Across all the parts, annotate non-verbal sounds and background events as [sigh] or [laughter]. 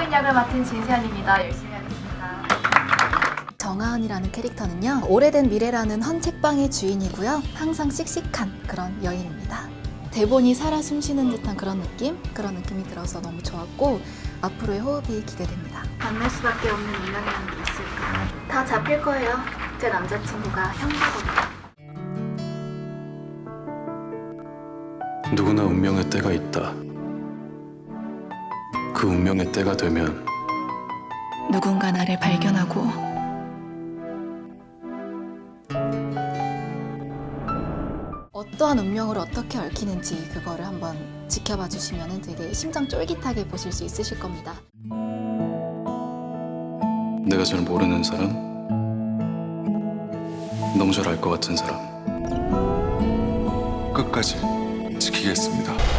히로인 역을 맡은 진세연입니다. 열심히 하겠습니다. 정하은이라는 캐릭터는요, 오래된 미래라는 헌 책방의 주인이고요. 항상 씩씩한 그런 여인입니다. 대본이 살아 숨쉬는 듯한 그런 느낌? 그런 느낌이 들어서 너무 좋았고, 앞으로의 호흡이 기대됩니다. 만날 수밖에 없는 운명이라는 게 있을까? 다 잡힐 거예요. 제 남자친구가 형사거든요. 누구나 운명의 때가 있다. 그 운명의 때가 되면 누군가 나를 발견하고 어떠한 운명을 어떻게 얽히는지 그거를 한번 지켜봐 주시면 되게 심장 쫄깃하게 보실 수 있으실 겁니다. 내가 잘 모르는 사람, 너무 잘 알 것 같은 사람. 끝까지 지키겠습니다.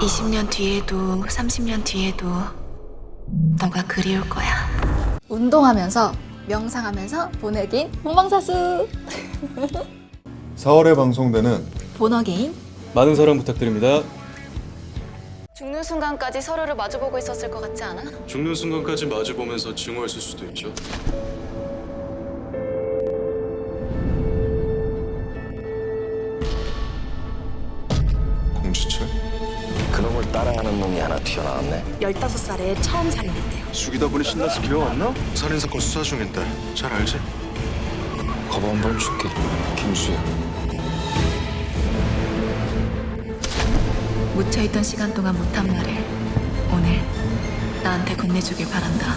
20년 뒤에도 30년 뒤에도 너가 그리울 거야. 운동하면서 명상하면서 보내긴 본방사수 4월에 [laughs] 방송되는 본어게인 많은 사랑 부탁드립니다. 죽는 순간까지 서로를 마주보고 있었을 것 같지 않아? 죽는 순간까지 마주보면서 증오했을 수도 있죠. 공주철 그놈을 따라하는 놈이 하나 튀어나왔네. 15살에 처음 살인했대요. 죽이다 보니 신나서 기어왔나? 살인사건 수사 중인데 잘 알지? 거부 한번 줄게. 김수영. 묻혀있던 시간 동안 못한 말을 오늘 나한테 건네주길 바란다.